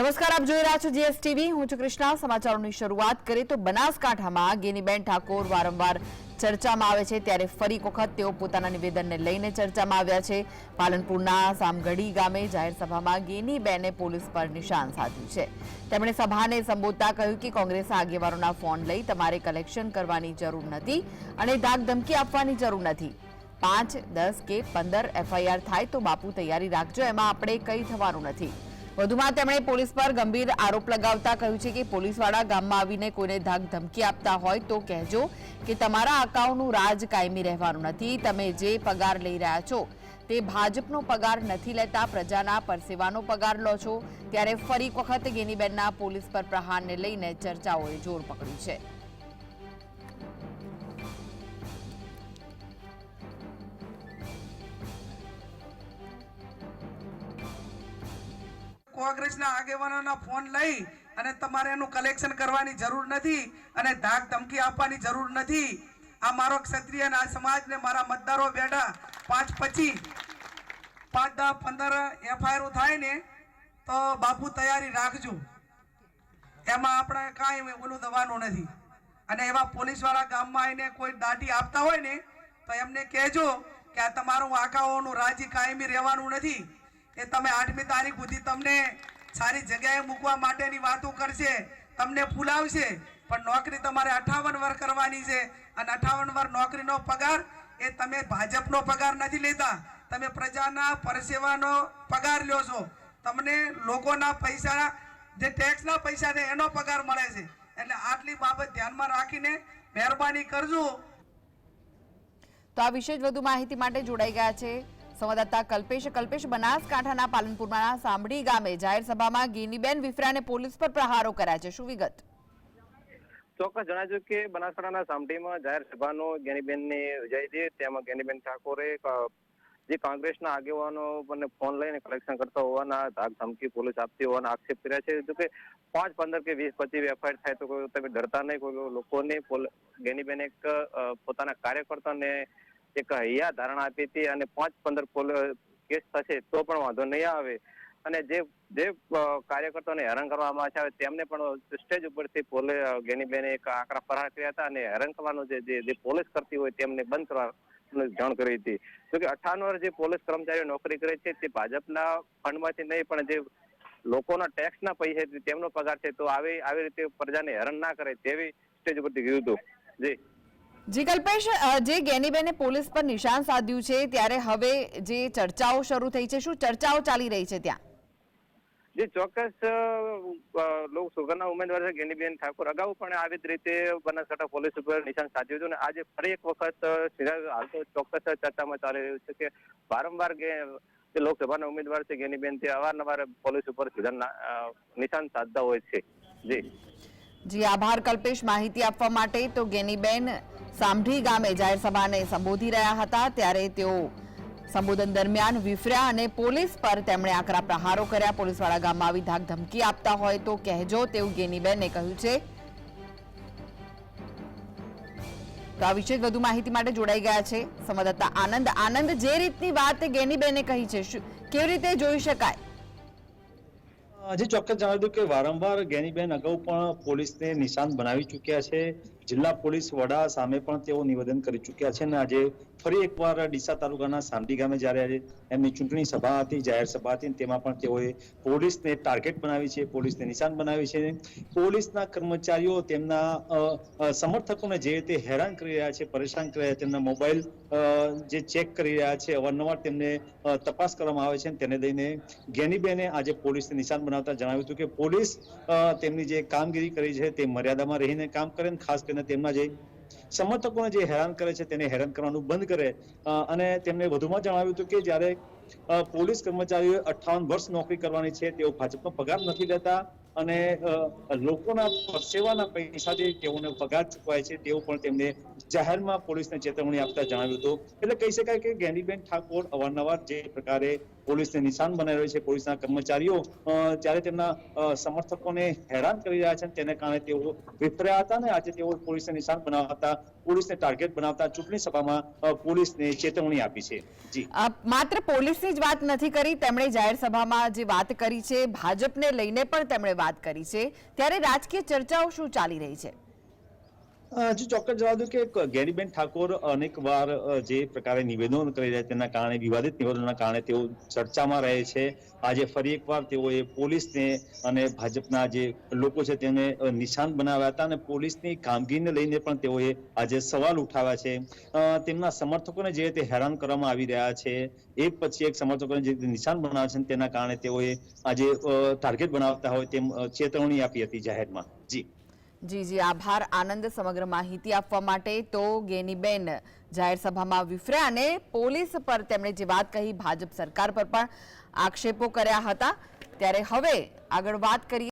નમસ્કાર, આપ જોઈ રહ્યા છો જીએસટીવી. હું છું કૃષ્ણા. સમાચારોની શરૂઆત કરીએ તો બનાસકાંઠામાં ગેનીબેન ઠાકોર વારંવાર ચર્ચામાં આવે છે. ત્યારે ફરી વખત તેઓ પોતાના નિવેદનને લઈને ચર્ચામાં આવ્યા છે. પાલનપુરના સામગઢી ગામે જાહેર સભામાં ગેનીબેને પોલીસ પર નિશાન સાધ્યું છે. તેમણે સભાને સંબોધતા કહ્યું કે કોંગ્રેસના આગેવાનોના ફોન લઈ તમારે કલેક્શન કરવાની જરૂર નથી અને ધાક ધમકી આપવાની જરૂર નથી. પાંચ, દસ કે પંદર એફઆઈઆર થાય તો બાપુ તૈયારી રાખજો. એમાં આપણે કંઈ થવાનું નથી. વધુમાં તેમણે પોલીસ પર ગંભીર આરોપ લગાવતા કહ્યું છે કે પોલીસવાળા ગામમાં આવીને કોઈને ધાક ધમકી આપતા હોય તો કહેજો કે તમારા અકાઉન્ટનું રાજ કાયમી રહેવાનું નથી, તમે જે પગાર લઈ રહ્યા છો તે ભાજપનો પગાર નથી લેતા, પ્રજાના પરસેવાનો પગાર લો છો. ત્યારે ફરી વખત ગેનીબેનના પોલીસ પર પ્રહારને લઈને ચર્ચાઓએ જોર પકડ્યું છે. કોંગ્રેસના આગેવાનોના ફોન લઈ અને તમારે એનું કલેક્શન કરવાની જરૂર નથી અને ધાક ધમકી આપવાની જરૂર નથી. આ મારો ક્ષત્રિય અને આ સમાજને મારા મતદારો બેઠા પાંચ પછી પાંચ દસ પંદર એફઆઈઆર થાય ને તો બાપુ તૈયારી રાખજો. એમાં આપણે કાંઈ ઓલું દવાનું નથી. અને એવા પોલીસવાળા ગામમાં આવીને કોઈ દાટી આપતા હોય ને તો એમને કહેજો કે આ તમારું આંકાઓનું રાજી કાયમી રહેવાનું નથી. એ તમે આઠમી તારીખ સુધી તમને સારી જગ્યાએ મૂકવા માટેની વાતો કરશે, તમને ફૂલાવશે પણ નોકરી તમારે અઠાવન વર કરવાની છે. અને અઠાવન વર નોકરીનો પગાર એ તમે ભાજપનો પગાર નથી લેતા. તમે પ્રજાના પરસેવાનો પગાર લ્યો છો. તમને લોકોના પૈસા, જે ટેક્સના પૈસા છે એનો પગાર મળે છે. એટલે આટલી બાબત ધ્યાનમાં રાખીને મહેરબાની કરજો. તો આ વિશે જ વધુ માહિતી માટે જોડાઈ ગયા છે. સંવાદદાતા કલ્પેશ કલ્પેશ બનાસકાંઠાના પાલનપુરના સાંભળી ગામે જાહેર સભામાં વિફરાને પોલીસ પર પ્રહારો કર્યા છે. શું વિગત? ચોક્કસ જણાવ્યું કે બનાસકાંઠાના સામટીમાં જાહેર સભાનો જ્ઞાનીબેનને યોજાઈ હતી તેમાં ગેનીબેન ઠાકોરે જે કોંગ્રેસના આગેવાનો પણ ફોન લઈને કલેક્શન કરતા હોવાના ધાક ધમકી પોલીસ આપતી હોવાના આક્ષેપ કર્યા છે. જો કે પાંચ, પંદર કે વીસ પચીસ એફઆઈઆર થાય તો તમે ડરતા નહીં, કોઈ લોકોને ગેનીબેન એક પોતાના કાર્યકર્તાને એક હૈયા ધારણા આપી હતી અને પાંચ પંદર કેસ થશે તો પણ વાંધો નહીં આવે. અને જે જે કાર્યકર્તાઓને હેરાન કરવામાં આવે તેમને પણ સ્ટેજ ઉપરથી પોલે ગેનીબેને એક આંકડા ફરાર કર્યા હતા અને હેરાન કરવાનું જે પોલીસ કરતી હોય તેમને બંધ કરવા જાણ કરી હતી. જોકે અઠાવન જે પોલીસ કર્મચારીઓ નોકરી કરે છે તે ભાજપના ફંડમાંથી નહીં, પણ જે લોકોના ટેક્સના પૈસા તેમનો પગાર છે, તો આવી આવી રીતે પ્રજાને હેરાન ના કરે તેવી સ્ટેજ ઉપરથી કીધું હતું. જી. જી કલ્પેશ જે ગેનીબેને પોલીસ પર નિશાન સાધ્યું છે ત્યારે હવે જે ચર્ચાઓ શરૂ થઈ છે શું ચર્ચાઓ ચાલી રહી છે ત્યાં? જે ચોક્કસ લોક સુગરના ઉમેદવાર છે ગેનીબેન ઠાકોર અગાઉ પણ આવી જ રીતે બનાસકાંઠા પોલીસ ઉપર નિશાન સાધ્યું હતું અને આજે ફરી એક વખત હાલ તો ચોક્કસ ચર્ચામાં ચાલી રહ્યું છે કે વારંવાર જે લોકસભાના ઉમેદવાર છે ગેનીબેન તે અવારનવાર પોલીસ ઉપર સીધા નિશાન સાધતા હોય છે. જી. જી આભાર કલ્પેશ માહિતી આપવા માટે તો ગેનીબેન સામઢી ગામે જાહેર સભાને સંબોધી રહ્યા હતા. ત્યારે તેઓ સંબોધન દરમિયાન વિફર્યા અને પોલીસ પર તેમણે આકરા પ્રહારો કર્યા. પોલીસવાળા ગામમાં આવી ધાક ધમકી આપતા હોય તો કહેજો, તેવું ગેનીબેને કહ્યું છે. તો આ વિશે વધુ માહિતી માટે જોડાઈ ગયા છે સંવાદદાતા આનંદ. આનંદ, જે રીતની વાત ગેનીબેને કહી છે કેવી રીતે જોઈ શકાય? હજી ચોક્કસ જણાવી દઉં કે વારંવાર ગેનીબેન અગાઉ પણ પોલીસને નિશાન બનાવી ચૂક્યા છે. જિલ્લા પોલીસ વડા સામે પણ તેઓ નિવેદન કરી ચૂક્યા છે અને આજે ફરી એકવાર ડીસા તાલુકાના સાંડી ગામે જ્યારે આજે એમની ચૂંટણી સભા હતી, જાહેર સભા હતી, તેમાં પણ તેઓએ પોલીસને ટાર્ગેટ બનાવી છે, પોલીસને નિશાન બનાવી છે. પોલીસના કર્મચારીઓ તેમના સમર્થકોને જે રીતે હેરાન કરી રહ્યા છે, પરેશાન કરી રહ્યા છે, તેમના મોબાઈલ જે ચેક કરી રહ્યા છે, અવારનવાર તેમને તપાસ કરવામાં આવે છે તેને લઈને ગેનીબેને આજે પોલીસને નિશાન બનાવતા જણાવ્યું હતું કે પોલીસ તેમની જે કામગીરી કરી છે તે મર્યાદામાં રહીને કામ કરે ને ખાસ કરીને તેમના જે સમર્થકોને જે હેરાન કરે છે તેને હેરાન કરવાનું બંધ કરે. અને તેમણે વધુમાં જણાવ્યું હતું કે જ્યારે પોલીસ કર્મચારીઓએ અઠાવન વર્ષ નોકરી કરવાની છે તેઓ ભાજપનો પગાર નથી લેતા અને લોકોના પરસેવાના પૈસાથી તેઓને પગાર ચૂકવાય છે તેવું પણ તેમને જાહેરમાં પોલીસને ચેતવણી આપતા જણાવ્યું હતું. એટલે કહી શકાય કે જ્ઞાનીબેન ઠાકોર અવારનવાર જે પ્રકારે પોલીસને નિશાન બનાવી રહ્યો છે. પોલીસના કર્મચારીઓ અ, જ્યારે તેમના સમર્થકોને હેરાન કરી રહ્યા છે તેને કારણે તેઓ વિફર્યા હતા અને આજે તેઓ પોલીસને નિશાન બનાવતા પોલીસને ટાર્ગેટ બનાવતા ચૂંટણી સભામાં પોલીસને ચેતવણી આપી છે. જી. માત્ર પોલીસની જ વાત નથી કરી તેમણે જાહેર સભામાં જે વાત કરી છે ભાજપને લઈને પણ તેમણે વાત કરી છે. ત્યારે રાજકીય ચર્ચાઓ શું ચાલી રહી છે? જી ચોક્કસ જણાવ દઉં કે ગેરીબેન ઠાકોર અનેક વાર જે પ્રકારે નિવેદનો કરી રહ્યા તેના કારણે, વિવાદિત નિવેદનોના કારણે તેઓ ચર્ચામાં રહે છે. આજે ફરી એકવાર તેઓએ પોલીસને અને ભાજપના જે લોકો છે તેને નિશાન બનાવ્યા હતા અને પોલીસની કામગીરીને લઈને પણ તેઓએ આજે સવાલ ઉઠાવ્યા છે. તેમના સમર્થકોને જે રીતે હેરાન કરવામાં આવી રહ્યા છે એક પછી એક સમર્થકોને જે રીતે નિશાન બનાવ્યા છે તેના કારણે તેઓએ આજે ટાર્ગેટ બનાવતા હોય તેમ ચેતવણી આપી હતી જાહેરમાં. જી. જી જી, આભાર. આનંદ સમગ્ર માહિતી આપવા માટે તો ગેનીબેન જાહેર સભામાં વિફર્યા અને પોલીસ પર તેમણે જે વાત કહી, ભાજપ સરકાર પર પણ આક્ષેપો કર્યા હતા. ત્યારે હવે આગળ વાત કરીએ